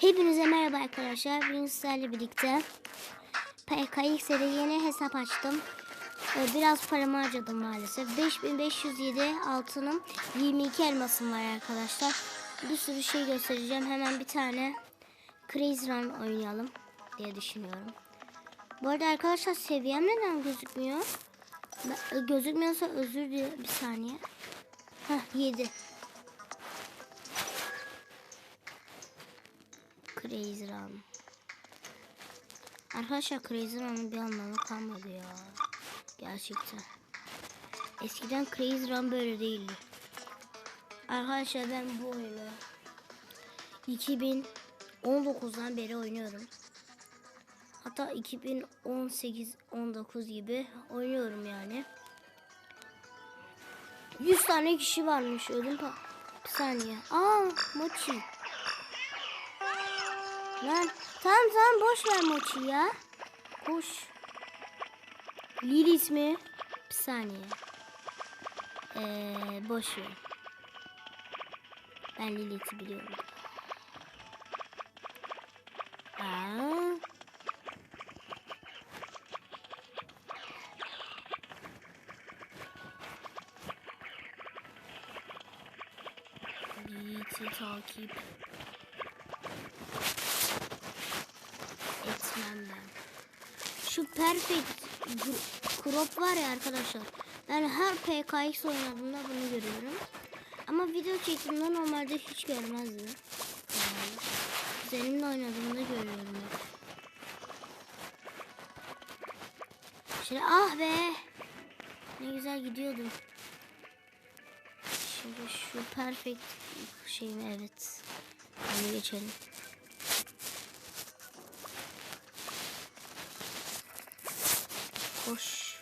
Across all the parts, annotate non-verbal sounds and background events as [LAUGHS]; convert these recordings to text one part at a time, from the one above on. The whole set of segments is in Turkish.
Hepinize merhaba arkadaşlar. Bugün sizlerle birlikte PKX'de yeni hesap açtım. Ee, Biraz paramı harcadım maalesef. 5507 altınım, 22 elmasım var arkadaşlar. Bir sürü şey göstereceğim. Hemen bir tane Crazy Run oynayalım diye düşünüyorum. Bu arada arkadaşlar seviyem neden gözükmüyor? E, Gözükmüyorsa özür dilerim. Bir saniye. Heh 7. Crazy Run. Arkadaşlar Crazy Run'ın bir anlamı kalmadı ya. Gerçekten. Eskiden Crazy Run böyle değildi. Arkadaşlar ben bu oyunu 2019'dan beri oynuyorum. Hatta 2018-19 gibi oynuyorum yani. 100 tane kişi varmış ödüm pa- Bir saniye. Aa mochi. Lan tamam tamam boş ver mochi ya. Koş. Lilith mi? Bir saniye. Ee, boş ver. Ben Lilith'i biliyorum. Aa. Lilith'i takip etmem ben. Şu perfect crop var ya arkadaşlar. Ben her PKX oynadığımda bunu görüyorum. Ama video çektiğimde normalde hiç görmezdim. Yani kuzenimle oynadığımda görüyorum. Şöyle ah be. Ne güzel gidiyordum. Şimdi şu perfect şey mi? Evet. Onu geçelim. Koş.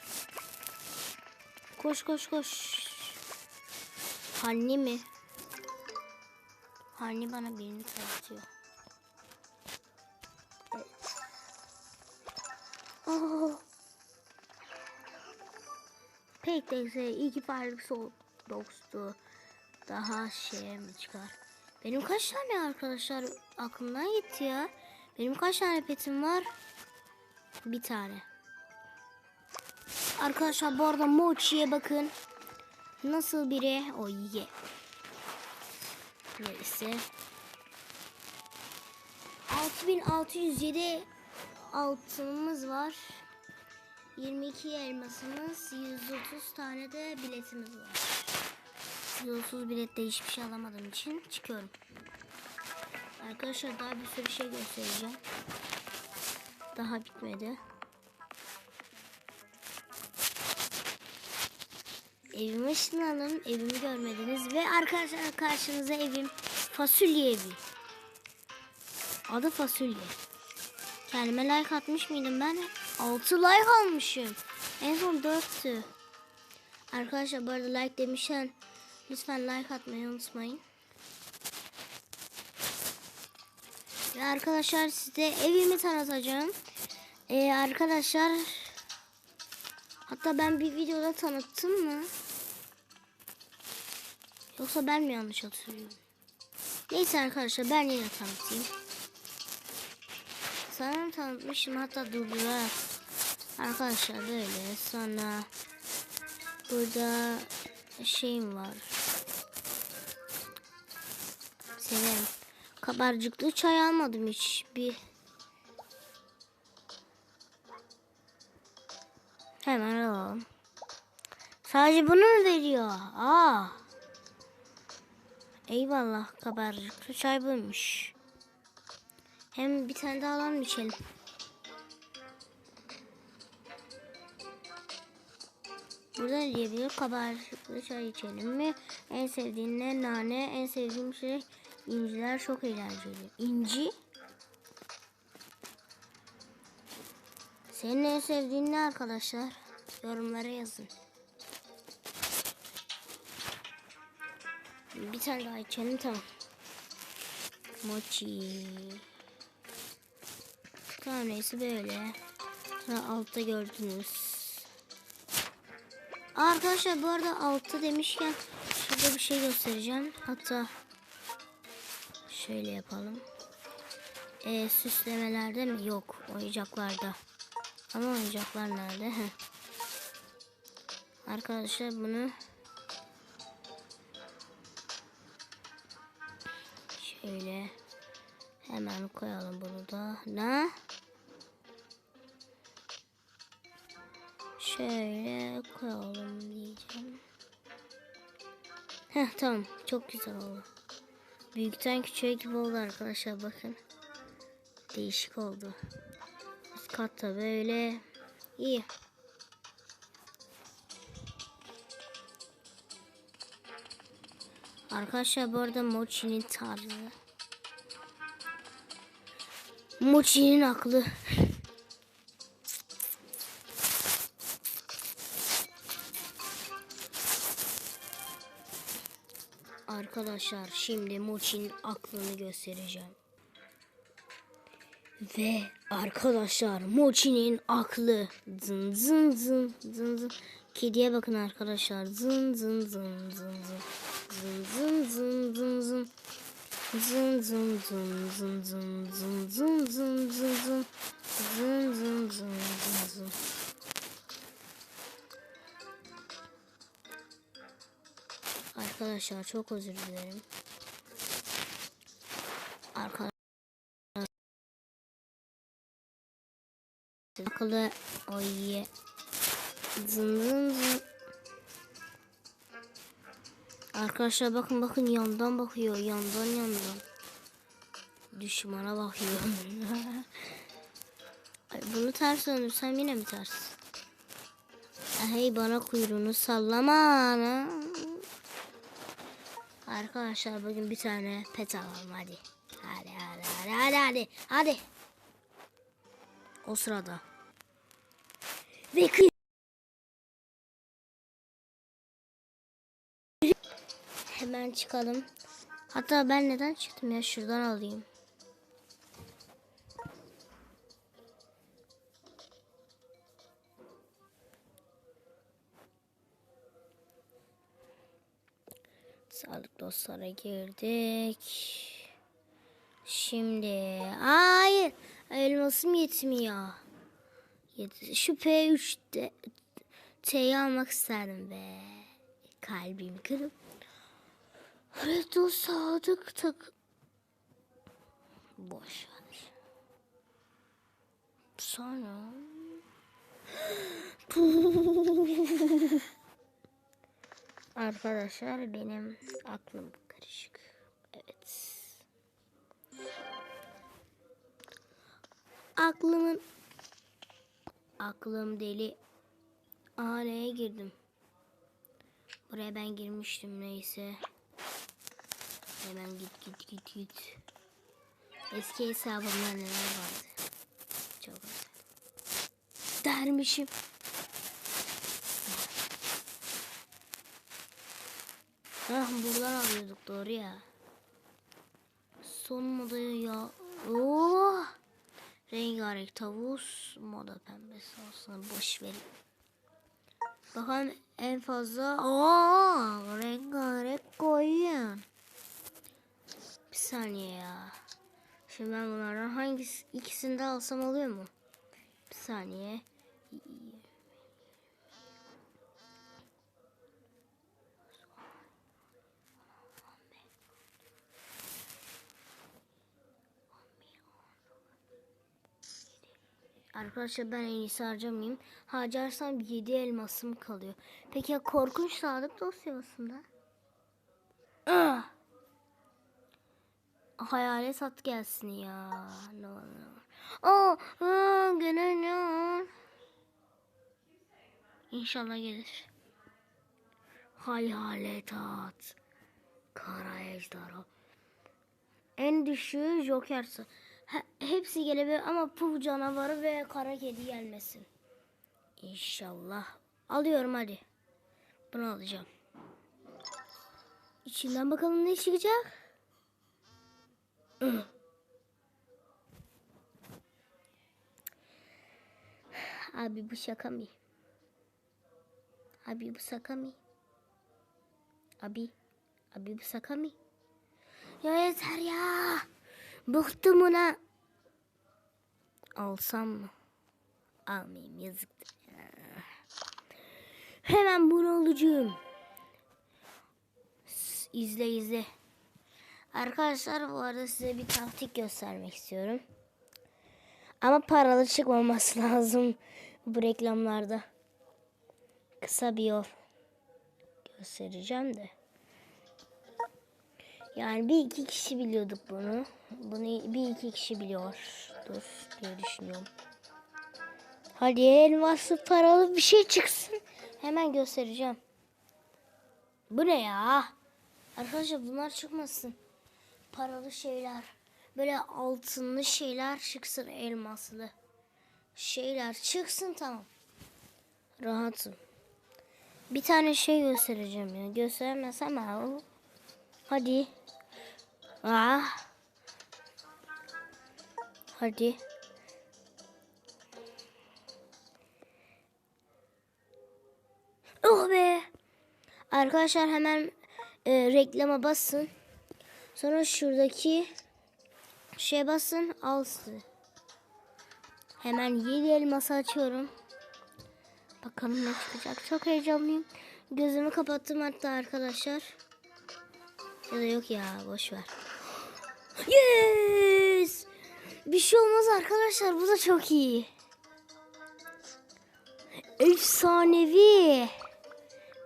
Koş koş koş. Hanni mi? Hanni bana birini tanıtıyor. Oh. Pek de iki farklı dostu daha şeye mi çıkar? Benim kaç tane arkadaşlar aklımdan gitti ya. Benim kaç tane petim var? Bir tane. Arkadaşlar bu arada Mochi'ye bakın. Nasıl biri? O ye. Neyse. 6607 altınımız var. 22 elmasımız, 130 tane de biletimiz var. 130 bilette hiçbir şey alamadığım için çıkıyorum. Arkadaşlar daha bir sürü şey göstereceğim. Daha bitmedi. Evime ışınlandım. Evimi görmediniz. Ve arkadaşlar karşınıza evim fasulye evi. Adı fasulye. Kendime like atmış mıydım ben? 6 like almışım. En son 4'tü. Arkadaşlar bu arada like demişken lütfen like atmayı unutmayın. Ve arkadaşlar size evimi tanıtacağım. Ee, arkadaşlar hatta ben bir videoda tanıttım mı? Yoksa ben mi yanlış hatırlıyorum? Neyse arkadaşlar ben yine tanıtayım. Sanırım tanıtmışım hatta durdurarak. Arkadaşlar böyle sonra burada şeyim var. Severim. Kabarcıklı çay almadım hiç. Bir Hemen alalım. Sadece bunu veriyor? Aa. Eyvallah kabarcıklı çay buymuş. Hem bir tane daha alalım içelim. Burada ne diyebilir? Kabarcıklı çay içelim mi? En sevdiğin ne? Nane. En sevdiğim şey inciler çok eğlenceli. İnci? Senin en sevdiğin ne arkadaşlar? Yorumlara yazın. Bir tane daha içelim tamam. Mochi. Tamam neyse böyle. Sonra altta gördünüz. Arkadaşlar bu arada altta demişken şurada bir şey göstereceğim. Hatta Şöyle yapalım. Ee, süslemelerde mi? Yok. Oyuncaklarda. Ama oyuncaklar nerede? Arkadaşlar bunu şöyle hemen koyalım bunu da. Ne? Şöyle koyalım diyeceğim. Heh tamam. Çok güzel oldu. Büyükten küçüğe gibi oldu arkadaşlar bakın. Değişik oldu. Katta böyle iyi. Arkadaşlar bu arada Mochi'nin tarzı. Mochi'nin aklı. Arkadaşlar şimdi Mochi'nin aklını göstereceğim. Ve arkadaşlar Mochi'nin aklı zın zın zın zın zın. Kediye bakın arkadaşlar zın zın zın zın zın zın zın zın zın zın. Zın zın zın zın zın zın zın zın zın zın zın zın zın zın zın. Arkadaşlar çok özür dilerim. Arkadaşlar akıllı oy zın zın zın. Arkadaşlar bakın bakın yandan bakıyor yandan yandan. Düşmana bakıyor. [LAUGHS] Ay, Bunu ters döndürsem yine mi ters? Hey bana kuyruğunu sallama ana. Arkadaşlar bugün bir tane pet alalım hadi. Hadi hadi hadi hadi hadi. Hadi. O sırada. Ve kıy- Hemen çıkalım. Hatta ben neden çıktım ya şuradan alayım. Sağlık dostlara girdik. Şimdi hayır elmasım yetmiyor. Yet Şu P3'te T'yi almak isterdim be. Kalbim kırıp. Redo Sadık tak. Boş ver. Sonra. [GASPS] Arkadaşlar benim aklım karışık. Evet. Aklımın aklım deli. Haneye girdim. Buraya ben girmiştim neyse. Hemen git git git git. Eski hesabımda neler vardı. Çok güzel. Dermişim. Ah buradan alıyorduk doğru ya. Son moda ya. Oh! Rengarenk tavus moda pembesi olsun boş verin. Bakalım en fazla Aa, rengarenk koyun. Bir saniye ya. Şimdi ben bunlardan hangisi ikisini de alsam oluyor mu? Bir saniye. Arkadaşlar ben en iyisi harcamayayım. Harcarsam 7 elmasım kalıyor. Peki ya korkunç sadık dosyasında? Ah! Hayalet at gelsin ya. Ne olur. Aa, aa, var? İnşallah gelir. Hayalet at. Kara ejderha. En düşüğü Joker'sı. He- hepsi gelebilir ama pul canavarı ve kara kedi gelmesin. İnşallah. Alıyorum hadi. Bunu alacağım. İçinden bakalım ne çıkacak. [CLEARS THROAT] Abi bu şaka mı? Abi bu şaka mı? Abi. Abi bu şaka mı? Ya yeter ya. Bıktım ona. Alsam mı? Almayayım yazıktır. ya. Hemen bunu alacağım. İzle izle. Arkadaşlar bu arada size bir taktik göstermek istiyorum. Ama paralı çıkmaması [LAUGHS] lazım bu reklamlarda. Kısa bir yol göstereceğim de. Yani bir iki kişi biliyorduk bunu. Bunu bir iki kişi biliyordur diye düşünüyorum. Hadi elmaslı paralı bir şey çıksın. Hemen göstereceğim. Bu ne ya? Arkadaşlar bunlar çıkmasın. Paralı şeyler. Böyle altınlı şeyler çıksın elmaslı. Şeyler çıksın tamam. Rahatım. Bir tane şey göstereceğim ya. Göstermesem al. Hadi. Ah. Hadi. Oh be. Arkadaşlar hemen e, reklama basın. Sonra şuradaki şey basın al. Hemen 7 elması açıyorum. Bakalım ne çıkacak. Çok heyecanlıyım. Gözümü kapattım hatta arkadaşlar. Ya da yok ya boş ver. Yes! Bir şey olmaz arkadaşlar. Bu da çok iyi. Efsanevi.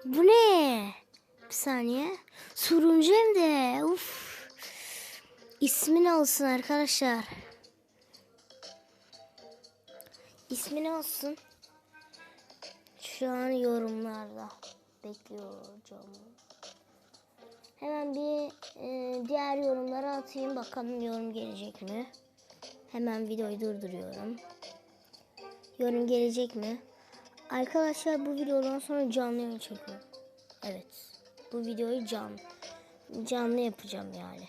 Bu ne? Bir saniye. Suruncu hem de. Uf. İsmini alsın arkadaşlar. İsmini alsın. Şu an yorumlarda bekliyorum. Hemen bir e, diğer yorumlara atayım bakalım yorum gelecek mi? Hemen videoyu durduruyorum. Yorum gelecek mi? Arkadaşlar bu videodan sonra canlı yayın çekiyorum. Evet. Bu videoyu can canlı yapacağım yani.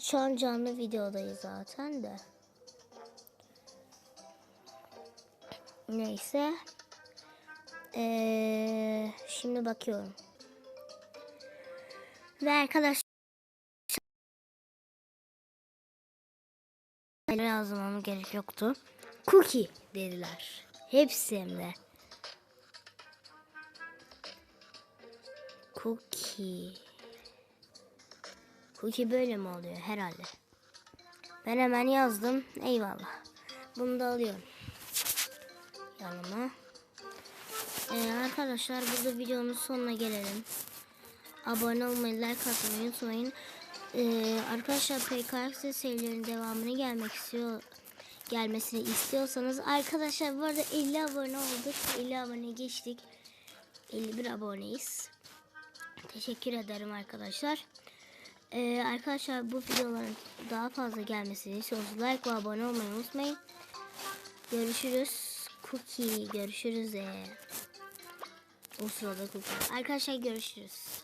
Şu an canlı videodayız zaten de. Neyse. Ee, şimdi bakıyorum. Ve arkadaşlar lazım ama gerek yoktu. Cookie dediler. Hepsi hem de. Cookie. Cookie böyle mi oluyor herhalde? Ben hemen yazdım. Eyvallah. Bunu da alıyorum. Yanıma. Ee, arkadaşlar burada videonun sonuna gelelim. Abone olmayı, like atmayı unutmayın. Ee, arkadaşlar PKX serilerinin devamını gelmek istiyor gelmesini istiyorsanız arkadaşlar bu arada 50 abone olduk. 50 abone geçtik. 51 aboneyiz. Teşekkür ederim arkadaşlar. Ee, arkadaşlar bu videoların daha fazla gelmesini istiyorsanız like ve abone olmayı unutmayın. Görüşürüz. Cookie görüşürüz. Ee. O sırada cookie. Arkadaşlar görüşürüz.